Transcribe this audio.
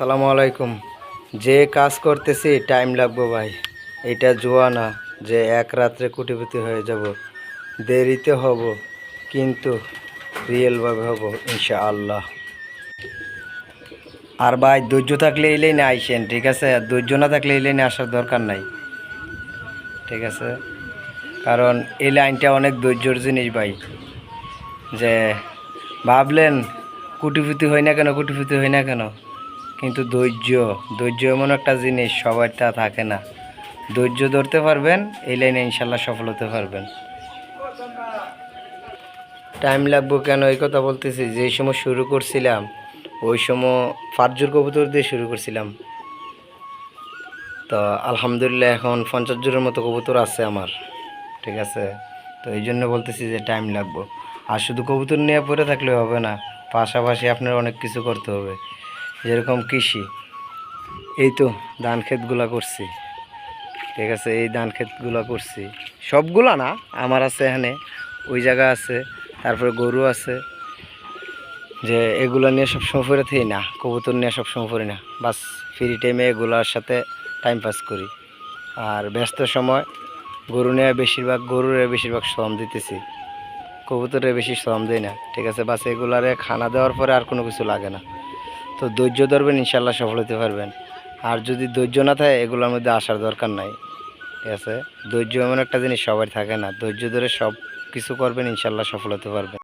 সালামু আলাইকুম। যে কাজ করতেছি টাইম লাগবে ভাই। এটা জোয়া না যে এক রাত্রে কুটিপুতি হয়ে যাব। দেরিতে হব, কিন্তু রিয়েলভাবে হব ইনশা আল্লাহ আর ভাই, ধৈর্য থাকলে এই না আইসেন, ঠিক আছে? ধৈর্য না থাকলে এই লাইনে আসার দরকার নাই। ঠিক আছে? কারণ এই লাইনটা অনেক ধৈর্যর জিনিস ভাই। যে ভাবলেন কুটিপুতি হয় না কেন কুটিপুতি হয় না কেন? কিন্তু ধৈর্য ধৈর্য এমন একটা জিনিস সবার তা থাকে না। ধৈর্য ধরতে পারবেন, এই লাইনে ইনশাল্লাহ সফল হতে পারবেন। টাইম লাগবো কেন? এই কথা বলতেছি যেই সময় শুরু করছিলাম, ওই সময় পাঁচজোর কবুতর দিয়ে শুরু করছিলাম। তো আলহামদুলিল্লাহ এখন পঞ্চাশ জোরের মতো কবুতর আছে আমার, ঠিক আছে? তো এই জন্য বলতেছি যে টাইম লাগবো। আর শুধু কবুতর নিয়ে পড়ে থাকলে হবে না, পাশাপাশি আপনার অনেক কিছু করতে হবে। যেরকম কৃষি, এই তো ধান ক্ষেতগুলা করছি। ঠিক আছে, এই ধান ক্ষেতগুলা করছি। সবগুলা না, আমার আছে এখানে, ওই জায়গা আছে, তারপরে গরু আছে। যে এগুলো নিয়ে সবসময় পড়ে থাকি না, কবুতর নিয়ে সব সময় পড়ি না। বাস ফ্রি টাইমে এগুলোর সাথে টাইম পাস করি। আর ব্যস্ত সময়, গরু নিয়ে বেশিরভাগ, গরুর বেশিরভাগ শ্রম দিতেছি। কবুতরে বেশি শ্রম দেয় না, ঠিক আছে, বাস এগুলারে খানা দেওয়ার পরে আর কোনো কিছু লাগে না। তো ধৈর্য ধরবেন ইনশাল্লাহ সফল হতে পারবেন। আর যদি ধৈর্য না থাকে, এগুলোর মধ্যে আসার দরকার নাই। ঠিক আছে? ধৈর্য এমন একটা জিনিস সবার থাকে না। ধৈর্য ধরে সব কিছু করবেন ইনশাল্লাহ সফল হতে পারবেন।